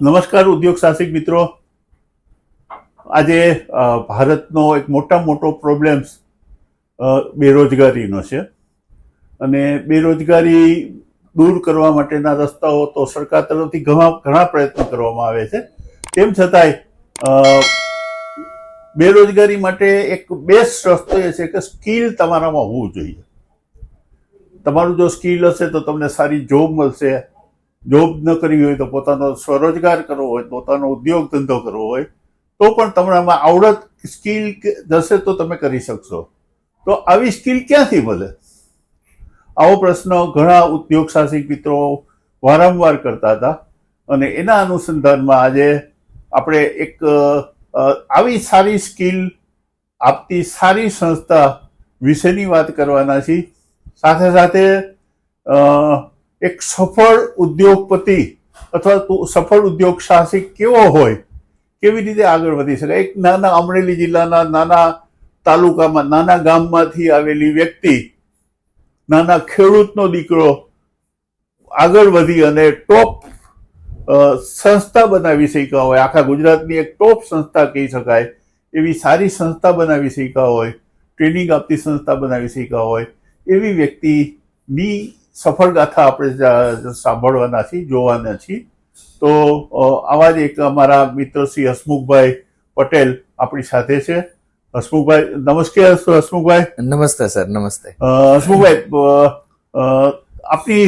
નમસ્કાર ઉદ્યોગ સાહસિક મિત્રો. આજે ભારતનો એક મોટા મોટો પ્રોબ્લેમ્સ બેરોજગારીનો છે. અને બેરોજગારી દૂર કરવા માટેના રસ્તાઓ તો સરકાર તરફથી ઘણા ઘણા પ્રયત્નો કરવામાં આવે છે. તેમ છતાંય બેરોજગારી માટે એક બેસ્ટ રસ્તો એ છે કે સ્કિલ તમારામાં હોવું જોઈએ. તમારું જો સ્કિલ હશે તો તમને સારી જોબ મળશે. જોબ ન કરવી હોય તો પોતાનો સ્વરોજગાર કરવો હોય, પોતાનો ઉદ્યોગ ધંધો કરવો હોય, તો પણ તમારામાં આવડત સ્કિલ જશે તો તમે કરી શકશો. તો આવી સ્કિલ ક્યાંથી મળે? આવો પ્રશ્ન ઘણા ઉદ્યોગ સાહસિક મિત્રો વારંવાર કરતા હતા અને એના અનુસંધાનમાં આજે આપણે એક આવી સારી સ્કિલ આપતી સારી સંસ્થા વિશેની વાત કરવાના છીએ. સાથે સાથે એક સફળ ઉદ્યોગપતિ અથવા સફળ ઉદ્યોગ સાહસિક કેવો હોય, કેવી રીતે આગળ વધી શકાય? એક નાના અમરેલી જિલ્લાના નાના તાલુકામાં, નાના ગામમાંથી આવેલી વ્યક્તિ, નાના ખેડૂતનો દીકરો આગળ વધી અને ટોપ સંસ્થા બનાવી શક્યા હોય. આખા ગુજરાતની એક ટોપ સંસ્થા કહી શકાય. એવી સારી સંસ્થા બનાવી શક્યા હોય. ટ્રેનિંગ આપતી સંસ્થા બનાવી શક્યા હોય. એવી વ્યક્તિની સફળ ગાથા આપણે સાંભળવાના છીએ જોવાના છીએ. તો આવા જ એક અમારા મિત્ર શ્રી હસમુખભાઈ પટેલ આપણી સાથે છે. હસમુખભાઈ નમસ્તે હસમુખભાઈ. નમસ્તે સર નમસ્તે. હસમુખભાઈ આપની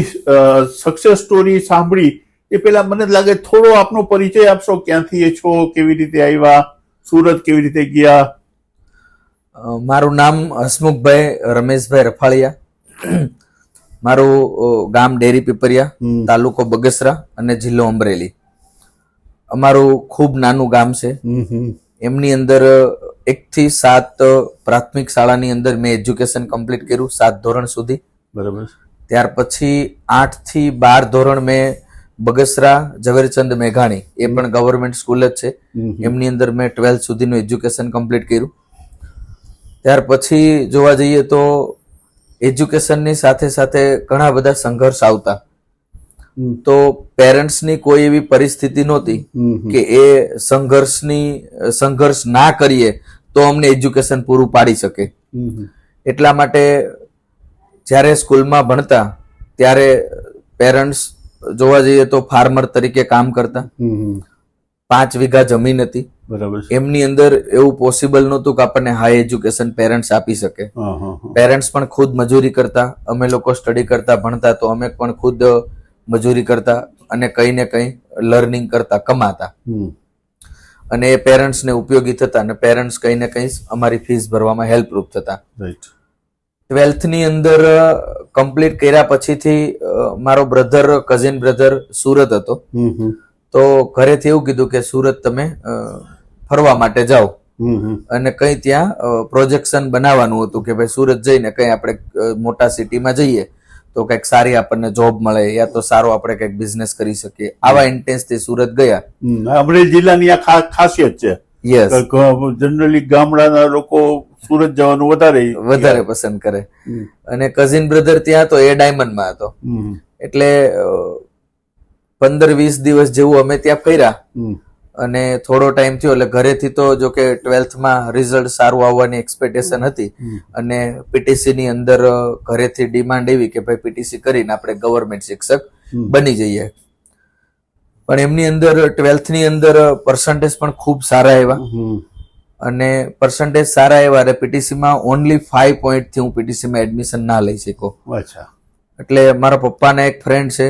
સક્સેસ સ્ટોરી સાંભળી એ પેલા મને લાગે થોડો આપનો પરિચય આપશો. ક્યાંથી એ છો કેવી રીતે આવ્યા સુરત કેવી રીતે ગયા? મારું નામ હસમુખભાઈ રમેશભાઈ રફાળિયા. મારું ગામ ડેરી પીપરિયા તાલુકો બગસરા અને જિલ્લો અમરેલી. અમારું ખૂબ નાનું ગામ છે. એમની અંદર એક થી સાત પ્રાથમિક શાળાની અંદર મેં એજ્યુકેશન કમ્પ્લીટ કર્યું સાત ધોરણ સુધી. બરાબર ત્યાર પછી આઠથી બાર ધોરણ મેં બગસરા ઝવેરચંદ મેઘાણી એ પણ ગવર્મેન્ટ સ્કૂલ જ છે. એમની અંદર મેં ટ્વેલ્થ સુધીનું એજ્યુકેશન કમ્પ્લીટ કર્યું. ત્યાર પછી જોવા જઈએ તો એજ્યુકેશનની સાથે સાથે ઘણા બધા સંઘર્ષ આવતા તો પેરેન્ટ્સની કોઈ એવી પરિસ્થિતિ નહોતી. કે એ સંઘર્ષની સંઘર્ષ ના કરીએ તો અમને એજ્યુકેશન પૂરું પાડી શકે. એટલા માટે જ્યારે સ્કૂલમાં ભણતા ત્યારે પેરેન્ટ્સ જોવા જઈએ તો ફાર્મર તરીકે કામ કરતા. પાંચ વીઘા જમીન હતી બરાબર એમની અંદર એવું પોસિબલ નહોતું કે આપણને હાઈ એજ્યુકેશન પેરેન્ટ્સ આપી શકે. પેરેન્ટ્સ પણ ખુદ મજૂરી કરતા અમે લોકો સ્ટડી કરતા ભણતા તો અમે પણ ખુદ મજૂરી કરતા અને કંઈ ને કંઈ લર્નિંગ કરતા કમાતા. અને એ પેરેન્ટ્સને ઉપયોગી થતા અને પેરેન્ટ્સ કંઈ ને કંઈ અમારી ફીસ ભરવામાં હેલ્પરૂપ થતા. ટ્વેલ્થની અંદર કમ્પ્લીટ કર્યા પછીથી મારો બ્રધર કઝિન બ્રધર સુરત હતો. તો ઘરેથી એવું કીધું કે સુરત તમે ફરવા માટે જાઓ. અને કઈ ત્યાં પ્રોજેક્શન બનાવવાનું હતું કે ભાઈ સુરત જઈને કઈ આપણે મોટા સિટીમાં જઈએ તો કંઈક સારી આપણને જોબ મળે યા તો સારો આપણે કંઈક બિઝનેસ કરી શકીએ. આવા ઇન્ટેન્સથી સુરત ગયા. અમરેલી જિલ્લાની આ ખાસિયત છે. યસ જનરલી ગામડાના લોકો સુરત જવાનું વધારે વધારે પસંદ કરે. અને કઝિન બ્રધર ત્યાં હતો એ ડાયમંડમાં હતો. એટલે પંદર વીસ દિવસ જેવું અમે ત્યાં હમ. અને થોડો ટાઈમ થયો એટલે ઘરેથી તો જો કે ટ્વેલ્થમાં રિઝલ્ટ સારું આવવાની એક્સપેક્ટેશન હતી. અને પીટીસીની અંદર ઘરેથી ડિમાન્ડ એવી કે ભાઈ પીટીસી કરીને આપણે ગવર્મેન્ટ શિક્ષક બની જઈએ. પણ એમની અંદર ટ્વેલ્થની અંદર પર્સન્ટેજ પણ ખૂબ સારા આવ્યા. અને પર્સન્ટેજ સારા અને પીટીસીમાં ઓનલી ફાઈવ પોઈન્ટથી હું પીટીસીમાં એડમિશન ના લઈ શકો અચ્છા. એટલે મારા પપ્પાના એક ફ્રેન્ડ છે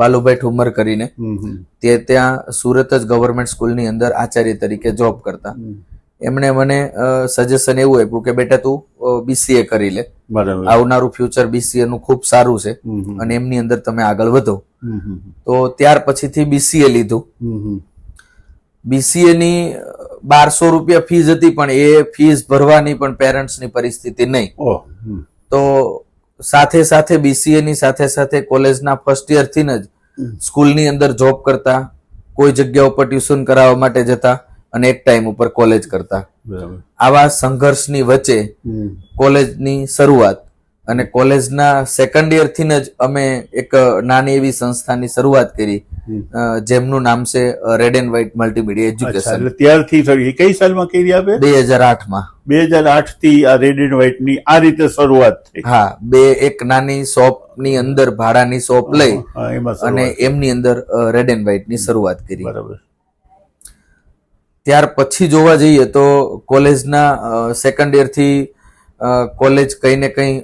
બાલુભાઈ ઠુમર કરીને. તે ત્યાં સુરત જ ગવર્મેન્ટ સ્કૂલની અંદર આચાર્ય તરીકે જોબ કરતા. એમણે મને સજેશન એવું આપ્યું કે બેટા તું બીસીએ કરી લે. આવનારું ફ્યુચર બીસીએ નું ખૂબ સારું છે. અને એમની અંદર તમે આગળ વધો. તો ત્યાર પછીથી બીસીએ લીધું. બીસીએ ની બારસો રૂપિયા ફીસ હતી પણ એ ફીસ ભરવાની પણ પેરેન્ટ્સની પરિસ્થિતિ નહીં. તો સાથે સાથે બીસીએ ની સાથે સાથે કોલેજના ફર્સ્ટ યરથી જ. સ્કૂલની અંદર જોબ કરતા કોઈ જગ્યા ઉપર ટ્યુશન કરાવવા માટે જતા અને એક ટાઈમ ઉપર કોલેજ કરતા. આવા સંઘર્ષની વચ્ચે કોલેજની શરૂઆત અને કોલેજના સેકન્ડ યરથી જ અમે એક નાની એવી સંસ્થાની શરૂઆત કરી જેમનું નામ છે red and white multimedia education ત્યારથી શરૂ- કઈ સાલમાં કરી આપે? બે હજાર આઠમાં. બે હજાર આઠથી આ રેડ એન્ડ વ્હાઇટની આ રીતે શરૂઆત થઈ. હા બે એક નાની શોપની અંદર ભાડાની શોપ લઈ એમાં અને એમની અંદર રેડ એન્ડ વ્હાઇટની શરૂઆત કરી. બરાબર. ત્યાર પછી જોવા જઈએ તો કોલેજના સેકન્ડ યરથી કોલેજ કંઈ ને કંઈ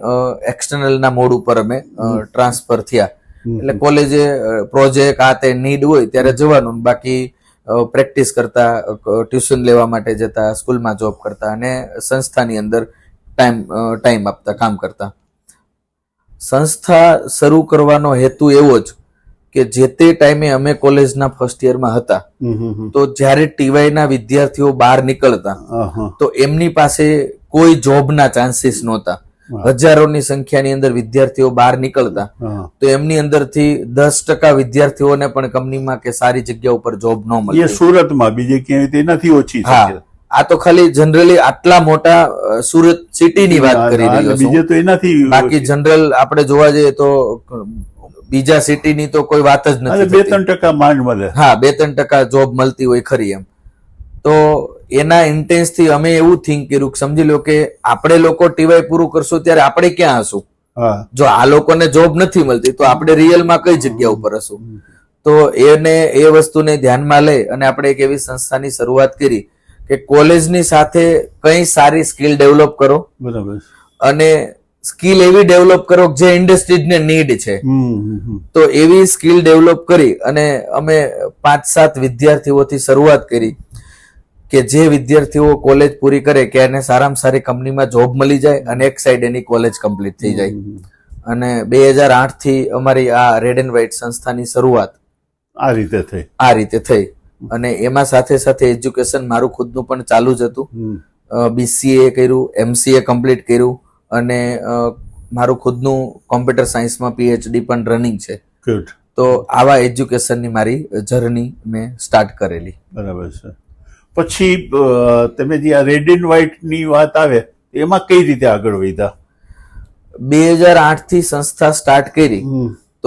એક્સટર્નલના મોડ ઉપર અમે ટ્રાન્સફર થયા. એટલે કોલેજે પ્રોજેક્ટ આ તે નીડ હોય ત્યારે જવાનું બાકી પ્રેક્ટિસ કરતા ટ્યુશન લેવા માટે જતા સ્કૂલમાં જોબ કરતા અને સંસ્થાની અંદર ટાઈમ ટાઈમ આપતા કામ કરતા. સંસ્થા શરૂ કરવાનો હેતુ એવો જ કે જે તે ટાઈમે અમે કોલેજના ફર્સ્ટ યરમાં હતા. તો જ્યારે ટીવાય ના વિદ્યાર્થીઓ બહાર નીકળતા. તો એમની પાસે કોઈ જોબના ચાન્સીસ નહોતા. હજારોની સંખ્યાની અંદર વિદ્યાર્થીઓ બહાર નીકળતા. તો એમની અંદરથી દસ ટકા વિદ્યાર્થીઓને પણ કંપનીમાં કે સારી જગ્યા ઉપર જોબ ન મળે. સુરતમાં બીજે ક્યાંય તેનાથી ઓછી હા. આ તો ખાલી જનરલી આટલા મોટા સુરત સિટીની વાત કરી રહ્યો બીજે તો એનાથી બાકી જનરલ આપણે જોવા જઈએ તો બીજા સિટીની તો કોઈ વાત જ નથી બે ત્રણ ટકા માંડ મળે. હા બે ત્રણ ટકા જોબ મળતી હોય ખરી એમ. તો એના ઇન્ટેન્સથી અમે એવું થિંક કર્યું કે સમજી લો કે આપણે લોકો ટીવાય પૂરું કરશું ત્યારે આપણે ક્યાં હશું? જો આ લોકોને જોબ નથી મળતી તો આપણે રિયલમાં કઈ જગ્યા ઉપર હશું? તો એને એ વસ્તુને ધ્યાનમાં લઈ અને આપણે એક એવી સંસ્થાની શરૂઆત કરી કે કોલેજની સાથે કઈ સારી સ્કિલ ડેવલપ કરો. બરાબર. અને સ્કિલ એવી ડેવલપ કરો જે ઇન્ડસ્ટ્રીઝને નીડ છે. તો એવી સ્કિલ ડેવલપ કરી અને અમે પાંચ સાત વિદ્યાર્થીઓથી શરૂઆત કરી કે જે વિદ્યાર્થીઓ કોલેજ પૂરી કરે કે એને સારામાં સારી કંપનીમાં જોબ મળી જાય અને એક સાઈડ એની કોલેજ કમ્પ્લીટ થઈ જાય. અને બે હજાર આઠથી અમારી આ રેડ એન્ડ વ્હાઇટ સંસ્થાની શરૂઆત આ રીતે થઈ. આ રીતે થઈ. અને એમાં સાથે સાથે એજ્યુકેશન મારું ખુદનું પણ ચાલુ જ હતું. બીસીએ કર્યું એમસીએ કમ્પ્લીટ કર્યું. અને મારું ખુદનું કોમ્પ્યુટર સાયન્સમાં પીએચડી પણ રનિંગ છે. તો આવા એજ્યુકેશનની મારી જર્ની મેં સ્ટાર્ટ કરેલી. બરાબર છે. પછી તમે જે આ રેડ એન્ડ વ્હાઇટની વાત આવે એમાં કઈ રીતે આગળ વધ્યા? બે હજાર આઠથી સંસ્થા સ્ટાર્ટ કરી.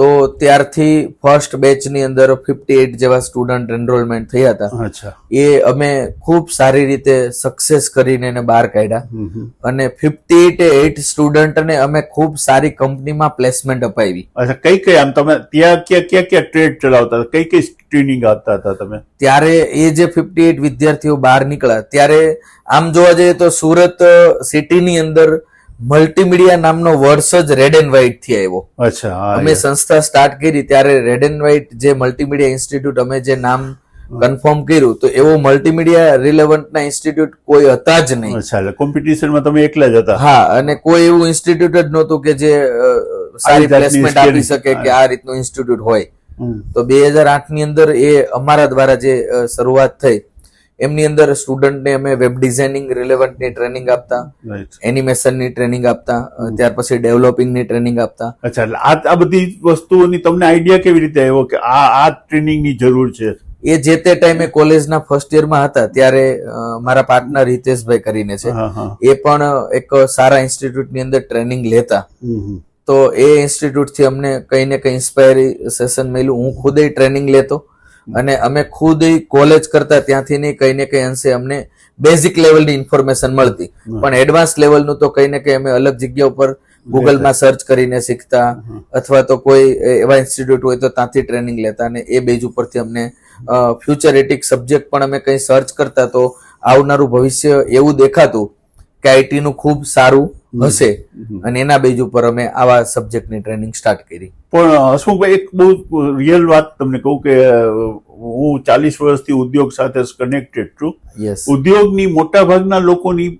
તો ત્યારથી ફર્સ્ટ બેચની અંદર ફિફ્ટી એટ જેવા સ્ટુડન્ટ એનરોલમેન્ટ થયા હતા. એ અમે ખૂબ સારી રીતે સક્સેસ કરીને એને બહાર કાઢ્યા. અને ફિફ્ટી એટ એટ સ્ટુડન્ટને અમે ખૂબ સારી કંપનીમાં પ્લેસમેન્ટ અપાવી. અચ્છા કઈ કઈ આમ તમે ત્યાં ક્યાં ક્યાં ક્યાં ટ્રેડ ચલાવતા કઈ કઈ ટ્રેનિંગ આપતા હતા તમે? ત્યારે એ જે ફિફ્ટી એટ વિદ્યાર્થીઓ બહાર નીકળ્યા ત્યારે આમ જોવા જઈએ તો સુરત સિટીની અંદર મલ્ટીમીડિયા નામનો વર્ષ જ રેડ એન્ડ વ્હાઇટથી આવ્યો. અચ્છા અમે સંસ્થા સ્ટાર્ટ કરી ત્યારે રેડ એન્ડ વ્હાઇટ જે મલ્ટીમીડિયા ઇન્સ્ટિટ્યૂટ અમે જે નામ કન્ફર્મ કર્યું તો એવો મલ્ટીમીડિયા રિલેવન્ટ ના ઇન્સ્ટિટ્યૂટ કોઈ હતા જ નહીં. અચ્છા એટલે કોમ્પિટિશનમાં તમે એકલા જ હતા. હા અને કોઈ એવું ઇન્સ્ટિટ્યૂટ જ નહોતું કે જે સારી પ્લેસમેન્ટ આપી શકે કે આ રીતનું ઇન્સ્ટિટ્યૂટ હોય. તો બે હજાર આઠની અંદર એ અમારા દ્વારા જે શરૂઆત થઈ. એમની અંદર સ્ટુડન્ટને અમે વેબ ડિઝાઇનિંગ રિલેવન્ટની ટ્રેનિંગ આપતા. એનિમેશનની ટ્રેનિંગ આપતા ત્યાર પછી ડેવલપિંગની ટ્રેનિંગ આપતા. અચ્છા એટલે આ આ બધી વસ્તુઓની તમને આઈડિયા કેવી રીતે આવ્યો કે આ આ ટ્રેનિંગની જરૂર છે? એ જે તે ટાઈમે કોલેજના ફર્સ્ટ યરમાં હતા ત્યારે મારા પાર્ટનર હિતેશભાઈ કરીને છે. એ પણ એક સારા ઇન્સ્ટિટ્યૂટની અંદર ટ્રેનિંગ લેતા. તો એ ઇન્સ્ટિટ્યૂટથી અમને કંઈ ને કંઈ ઇન્સ્પાયરી સેશન મળ્યું. હું ખુદ ટ્રેનિંગ લેતો. અને અમે ખુદ કોલેજ કરતા ત્યાંથી નહીં કંઈ ને કંઈ અંશે અમને બેઝિક લેવલની ઇન્ફોર્મેશન મળતી. પણ એડવાન્સ લેવલનું તો કંઈ ને કંઈ અમે અલગ જગ્યા ઉપર ગૂગલમાં સર્ચ કરીને શીખતા. અથવા તો કોઈ એવા ઇન્સ્ટિટ્યૂટ હોય તો ત્યાંથી ટ્રેનિંગ લેતા અને એ બેઝ ઉપરથી અમને ફ્યુચરેટિક સબ્જેક્ટ પણ અમે કંઈ સર્ચ કરતા તો આવનારું ભવિષ્ય એવું દેખાતું. કે આઈટીનું ખૂબ સારું હશે. અને એના બેઝ ઉપર અમે આવા સબ્જેક્ટની ટ્રેનિંગ સ્ટાર્ટ કરી. પણ હસમુખભાઈ એક બહુ રિયલ વાત તમને કહું કે હું ચાલીસ વર્ષથી ઉદ્યોગ સાથે કનેક્ટેડ છું. ઉદ્યોગની મોટા ભાગના લોકોની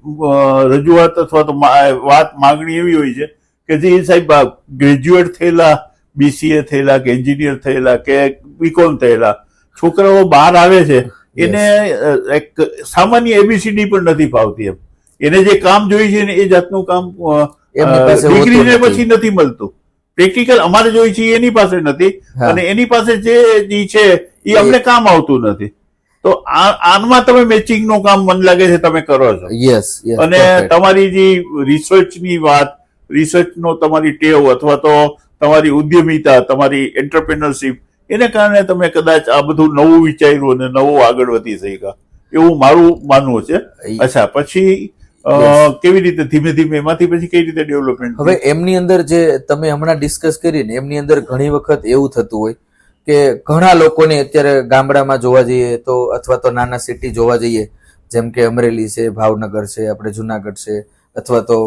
રજૂઆત અથવા તો વાત માગણી એવી હોય છે કે જે સાહેબ ગ્રેજ્યુએટ થયેલા બીસીએ થયેલા કે એન્જિનિયર થયેલા કે બીકોમ થયેલા છોકરાઓ બહાર આવે છે એને એક સામાન્ય એબીસીડી પણ નથી ફાવતી એમ. એને જે કામ જોઈએ છે ને એ જાતનું કામ નથી. પછી નથી મળતું. પ્રેક્ટિકલ અમારે જોઈએ છે એની પાસે નથી અને એની પાસે જે છે એ અમને કામ આવતું નથી. તો આ- આમાં તમે મેચિંગનું કામ મને લાગે છે તમે કરો છો. યસ અને તમારી જે રિસર્ચની વાત રિસર્ચનો તમારી ટેવ અથવા તો તમારી ઉદ્યમિતા તમારી એન્ટરપ્રિનરશિપ એને કારણે તમે કદાચ આ બધું નવું વિચાર્યું અને નવું આગળ વધી શક્યા. એવું મારું માનવું છે. અચ્છા પછી કેવી રીતે ધીમે ધીમે એમાંથી પછી કઈ રીતે ડેવલપમેન્ટ હવે એમની અંદર જે તમે હમણાં ડિસ્કસ કરીને એમની અંદર ઘણી વખત એવું થતું હોય કે ઘણા લોકોને અત્યારે ગામડામાં જોવા જઈએ તો અથવા તો નાના સિટી જોવા જઈએ જેમ કે અમરેલી છે ભાવનગર છે આપણે જુનાગઢ છે અથવા તો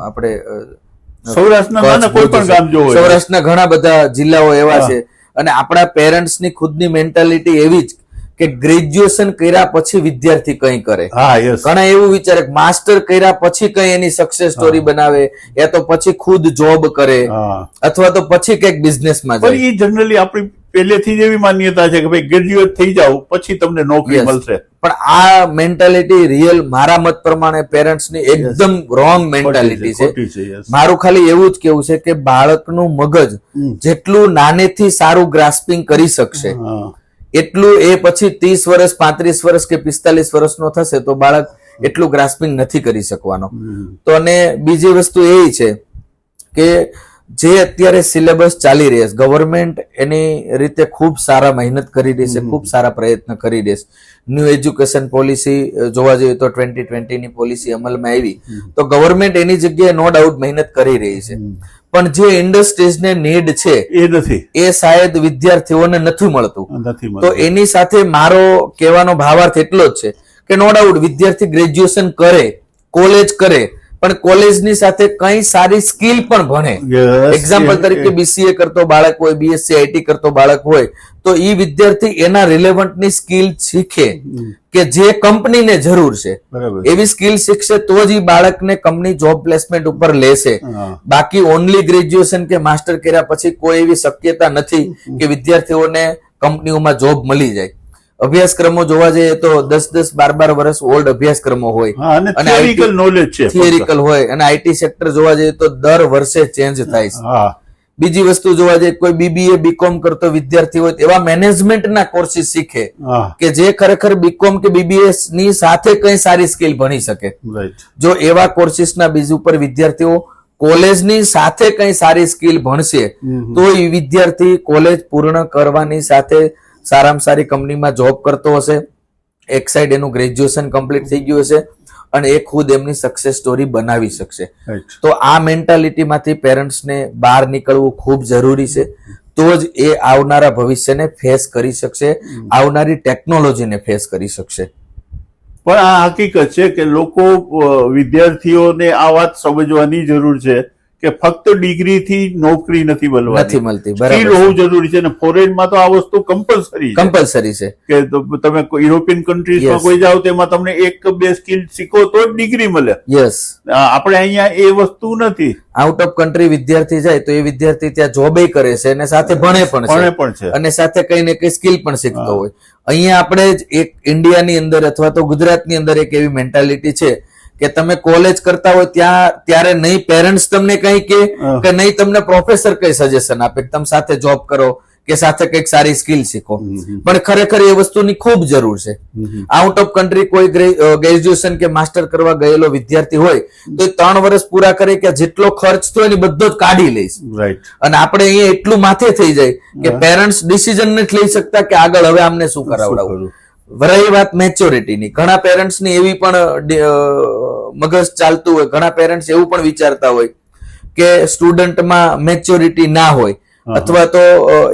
આપણે સૌરાષ્ટ્રના કોઈ પણ ગામ સૌરાષ્ટ્રના ઘણા બધા જિલ્લાઓ એવા છે અને આપણા પેરેન્ટ્સની ખુદની મેન્ટાલિટી એવી જ કે ગ્રેજ્યુએશન કર્યા પછી વિદ્યાર્થી કઈ કરે. હા ઘણા એવું વિચારે માસ્ટર કર્યા પછી કઈ એની સક્સેસ સ્ટોરી બનાવે યા તો પછી ખુદ જોબ કરે અથવા તો પછી કંઈક બિઝનેસમાં જાય. એ જનરલી આપણી પહેલેથી જ એવી માન્યતા છે કે ભાઈ ગ્રેજ્યુએટ થઈ જાવ પછી તમને નોકરી મળશે. પણ આ મેન્ટાલિટી રિયલ મારા મત પ્રમાણે પેરેન્ટ્સની એકદમ રોંગ મેન્ટાલિટી છે. મારું ખાલી એવું જ કેવું છે કે બાળકનું મગજ જેટલું નાનેથી સારું ગ્રાસ્પિંગ કરી શકશે એટલું એ પછી ત્રીસ વર્ષ પાંત્રીસ વર્ષ કે પિસ્તાલીસ વર્ષનો થશે તો બાળક એટલું ગ્રાસ્પિંગ નથી કરી શકવાનો. તો અને બીજી વસ્તુ એ છે કે જે અત્યારે સિલેબસ ચાલી રહી છે ગવર્મેન્ટ એની રીતે ખૂબ સારા મહેનત કરી રહી છે ખૂબ સારા પ્રયત્ન કરી રહી છે. ન્યૂ એજ્યુકેશન પોલિસી જોવા જઈએ તો ટ્વેન્ટી ટ્વેન્ટીની પોલિસી અમલમાં આવી. તો ગવર્મેન્ટ એની જગ્યાએ નો ડાઉટ મહેનત કરી રહી છે. પણ જે ઇન્ડસ્ટ્રીઝને નીડ છે એ નથી. એ શાયદ વિદ્યાર્થીઓને નથી મળતું. તો એની સાથે મારો કહેવાનો ભાવાર્થ એટલો જ છે કે નો ડાઉટ વિદ્યાર્થી ગ્રેજ્યુએશન કરે કોલેજ કરે પણ કોલેજની સાથે કઈ સારી સ્કિલ પણ ભણે. એક્ઝામ્પલ તરીકે બીસીએ કરતો બાળક હોય બીએસસી આઈટી કરતો બાળક હોય તો એ વિદ્યાર્થી એના રિલેવન્ટની સ્કિલ શીખે કે જે કંપનીને જરૂર છે. એવી સ્કિલ શીખશે તો જ એ બાળકને કંપની જોબ પ્લેસમેન્ટ ઉપર લેશે. બાકી ઓનલી ગ્રેજ્યુએશન કે માસ્ટર કર્યા પછી કોઈ એવી શક્યતા નથી કે વિદ્યાર્થીઓને કંપનીઓમાં જોબ મળી જાય. અભ્યાસક્રમો જોવા જઈએ તો દસ દસ બાર બાર વર્ષ ઓલ્ડ અભ્યાસક્રમો હોય. અને થિયરિકલ નોલેજ છે થિયરિકલ હોય અને આઈટી સેક્ટર જોવા જઈએ તો દર વર્ષે ચેન્જ થાય છે. બીજી વસ્તુ જોવા જઈએ કોઈ બીબીએ બીકોમ કરતો વિદ્યાર્થી હોય એવા મેનેજમેન્ટના કોર્સિસ શીખે કે જે ખરેખર બીકોમ કે બીબીએસની સાથે કઈ સારી સ્કિલ ભણી શકે. જો એવા કોર્સિસના બીજ ઉપર વિદ્યાર્થીઓ કોલેજની સાથે કઈ સારી સ્કિલ ભણશે તો એ વિદ્યાર્થી કોલેજ પૂર્ણ કરવાની સાથે સારામાં સારી કંપનીમાં જોબ કરતો હશે એક સાઈડ એનું ગ્રેજ્યુએશન કમ્પ્લીટ થઈ ગયું હશે અને એ ખુદ એમની સક્સેસ સ્ટોરી બનાવી શકશે. તો આ મેન્ટાલિટીમાંથી પેરેન્ટ્સને બહાર નીકળવું ખૂબ જરૂરી છે. તો જ એ આવનારા ભવિષ્યને ફેસ કરી શકશે આવનારી ટેકનોલોજીને ફેસ કરી શકશે. પણ આ હકીકત છે કે લોકો વિદ્યાર્થીઓને આ વાત સમજવાની જરૂર છે. કે ફક્ત ડિગ્રીથી નોકરી નથી નથી મળતી સ્કિલ હોવું જરૂરી છે અને ફોરેનમાં તો આ વસ્તુ કમ્પલસરી કમ્પલસરી છે. કે તમે યુરોપિયન કન્ટ્રીઝમાં કોઈ જાઓ તેમાં તમને એક બે સ્કિલ શીખો તો ડિગ્રી મળે. યસ આપણે અહીંયા એ વસ્તુ નથી. આઉટ ઓફ કન્ટ્રી વિદ્યાર્થી જાય તો એ વિદ્યાર્થી ત્યાં જોબે કરે છે અને સાથે ભણે પણ ભણે પણ છે. અને સાથે કઈ ને કઈ સ્કિલ પણ શીખતો હોય. અહીંયા આપણે જ એક ઇન્ડિયાની અંદર અથવા તો ગુજરાતની અંદર એક એવી મેન્ટાલિટી છે કે તમે કોલેજ કરતા હોય ત્યાં ત્યારે નહીં પેરેન્ટ્સ તમને કઈ કે. કે નહીં તમને પ્રોફેસર કઈ સજેશન આપે કે તમે સાથે જોબ કરો કે સાથે કંઈક સારી સ્કિલ શીખો. પણ ખરેખર એ વસ્તુની ખૂબ જરૂર છે. આઉટ ઓફ કન્ટ્રી કોઈ ગ્રેજ્યુએશન કે માસ્ટર કરવા ગયેલો વિદ્યાર્થી હોય તો એ ત્રણ વર્ષ પૂરા કરે કે જેટલો ખર્ચ થયો એની બધો જ કાઢી લઈશ. અને આપણે અહીંયા એટલું માથે થઈ જાય કે પેરેન્ટ્સ ડિસિઝન નથી લઈ શકતા કે આગળ હવે આમને શું કરાવડાવવું. રહી વાત મેચ્યોરિટીની ઘણા પેરેન્ટ્સની એવી પણ મગજ ચાલતું હોય ઘણા પેરેન્ટ્સ એવું પણ વિચારતા હોય કે સ્ટુડન્ટમાં મેચ્યોરિટી ના હોય. અથવા તો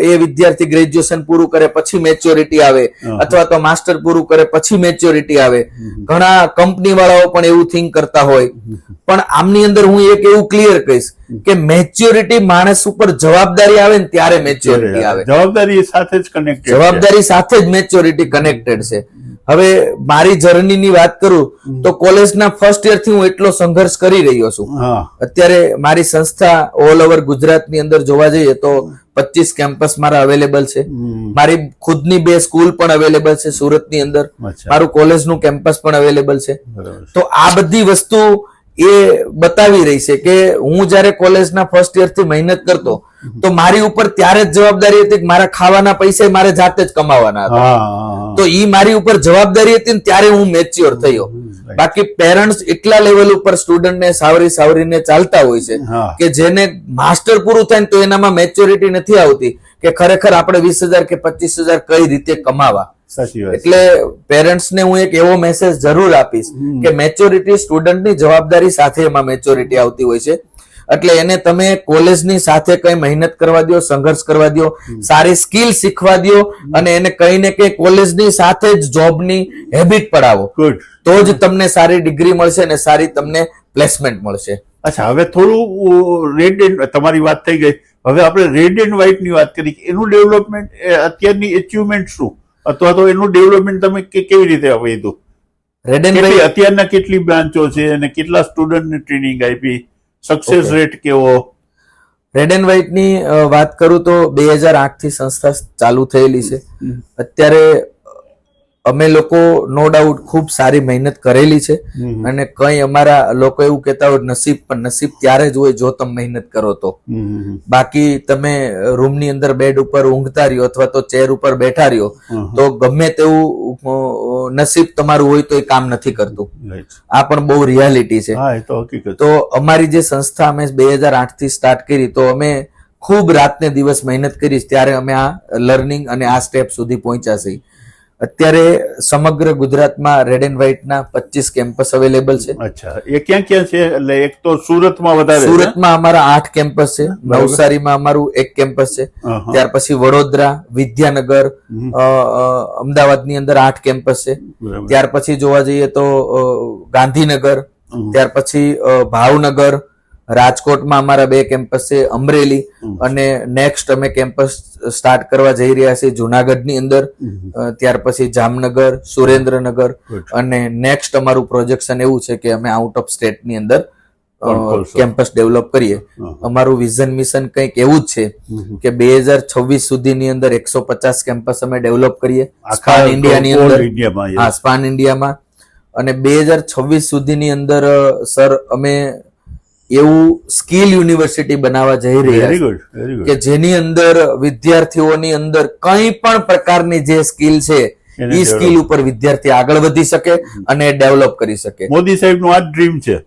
એ વિદ્યાર્થી ગ્રેજ્યુએશન પૂરું કરે પછી મેચ્યોરિટી આવે અથવા તો માસ્ટર પૂરું કરે પછી મેચ્યોરિટી આવે. ઘણા કંપની વાળાઓ પણ એવું થિંક કરતા હોય. પણ આમની અંદર હું એક એવું ક્લિયર કહીશ કે મેચ્યોરિટી માણસ ઉપર જવાબદારી આવે ને ત્યારે મેચ્યોરિટી આવે. જવાબદારી સાથે જ કનેક્ટેડ જવાબદારી સાથે જ મેચ્યોરિટી કનેક્ટેડ છે. હવે મારી જર્નીની વાત કરું તો કોલેજના ફર્સ્ટ યરથી હું એટલો સંઘર્ષ કરી રહ્યો છું. અત્યારે મારી સંસ્થા ઓલ ઓવર ગુજરાતની અંદર જોવા જઈએ તો પચીસ કેમ્પસ મારા અવેલેબલ છે. મારી ખુદની બે સ્કૂલ પણ અવેલેબલ છે સુરતની અંદર. મારું કોલેજનું કેમ્પસ પણ અવેલેબલ છે. તો આ બધી વસ્તુ એ બતાવી રહી છે કે હું જ્યારે કોલેજના ફર્સ્ટ યરથી મહેનત કરતો તો મારી ઉપર ત્યારે જ જવાબદારી હતી કે મારા ખાવાના પૈસા મારે જાતે જ કમાવાના હતા. તો ઈ મારી ઉપર જવાબદારી હતી ને ત્યારે હું મેચ્યોર થયો. બાકી પેરેન્ટ્સ એટલા લેવલ ઉપર સ્ટુડન્ટને સાવરી સાવરીને ચાલતા હોય છે કે જેને માસ્ટર પૂરું થાય ને તો એનામાં મેચ્યોરિટી નથી આવતી કે ખરેખર આપણે વીસ હજાર કે પચીસ હજાર કઈ રીતે કમાવા. એટલે પેરેન્ટ્સ ને હું એક એવો મેસેજ જરૂર આપીશ કે મેચ્યોરિટી સ્ટુડન્ટની જવાબદારી સાથે એમાં મેચ્યોરિટી આવતી હોય છે. એટલે એને તમે કોલેજની સાથે કઈ મહેનત કરવા દો સંઘર્ષ કરવા દો સારી સ્કિલ શીખવા દો અને એને કઈ ને કઈ કોલેજની સાથે જ જોબની હેબિટ પડાવો. તો જ તમને સારી ડિગ્રી મળશે અને સારી તમને પ્લેસમેન્ટ મળશે. અચ્છા હવે થોડું રેડ એન્ડ તમારી વાત થઈ ગઈ. હવે આપણે રેડ એન્ડ વ્હાઇટની વાત કરી એનું ડેવલપમેન્ટ અત્યારની અચીવમેન્ટ શું? અથવા તો એનું ડેવલપમેન્ટ તમે કે- કેવી રીતે વધ્યું રેડ એન્ડ અત્યારના કેટલી બ્રાન્ચો છે અને કેટલા સ્ટુડન્ટને ટ્રેનિંગ આપી? સક્સેસ રેટ કેવો? રેડ એન્ડ વ્હાઇટની વાત કરું તો બે હજાર આઠથી સંસ્થા ચાલુ થયેલી છે. અત્યારે અમે લોકો નો ડાઉટ ખૂબ સારી મહેનત કરેલી છે. અને કઈ અમારા લોકો એવું કહેતા હોય નસીબ પણ નસીબ ત્યારે જ હોય જો તમે મહેનત કરો તો. બાકી તમે રૂમની અંદર બેડ ઉપર ઊંઘતા રહ્યો અથવા તો ચેર ઉપર બેઠા રહ્યો તો ગમે તેવું નસીબ તમારું હોય તો એ કામ નથી કરતું. આ પણ બહુ રિયાલિટી છે. તો અમારી જે સંસ્થા અમે બે હજાર આઠથી સ્ટાર્ટ કરી તો અમે ખૂબ રાતને દિવસ મહેનત કરી ત્યારે અમે આ લર્નિંગ અને આ સ્ટેપ સુધી પહોંચ્યા છીએ. અત્યારે સમગ્ર ગુજરાતમાં રેડ એન્ડ વ્હાઇટ ના પચીસ કેમ્પસ અવેલેબલ છે. અચ્છા. એ ક્યાં ક્યાં છે? એટલે એક તો સુરતમાં વધારે સુરતમાં અમારા આઠ કેમ્પસ છે. નવસારીમાં અમારું એક કેમ્પસ છે. ત્યાર પછી વડોદરા વિદ્યાનગર અમદાવાદની અંદર આઠ કેમ્પસ છે. ત્યાર પછી જોવા જઈએ તો ગાંધીનગર ત્યાર પછી ભાવનગર રાજકોટમાં અમારા બે કેમ્પસ છે અમરેલી અને નેક્સ્ટ અમે કેમ્પસ સ્ટાર્ટ કરવા જઈ રહ્યા છીએ જુનાગઢની અંદર. ત્યાર પછી જામનગર સુરેન્દ્રનગર અને નેક્સ્ટ અમારું પ્રોજેક્શન એવું છે કે અમે આઉટ ઓફ સ્ટેટની અંદર કેમ્પસ ડેવલપ કરીએ. અમારું વિઝન મિશન કંઈક એવું જ છે કે બે હજાર છવ્વીસ સુધીની અંદર એકસો પચાસ કેમ્પસ અમે ડેવલપ કરીએ. સ્પાન ઇન્ડિયાની અંદર. હા સ્પાન ઇન્ડિયામાં અને બે હજાર છવ્વીસ સુધીની અંદર સર અમે એવું સ્કિલ યુનિવર્સિટી બનાવવા જઈ રહ્યા વેરી ગુડ કે જેની અંદર વિદ્યાર્થીઓની અંદર કંઈ પણ પ્રકારની જે સ્કિલ છે એ સ્કિલ ઉપર વિદ્યાર્થી આગળ વધી શકે અને ડેવલપ કરી શકે. મોદી સાહેબનું આ ડ્રીમ છે.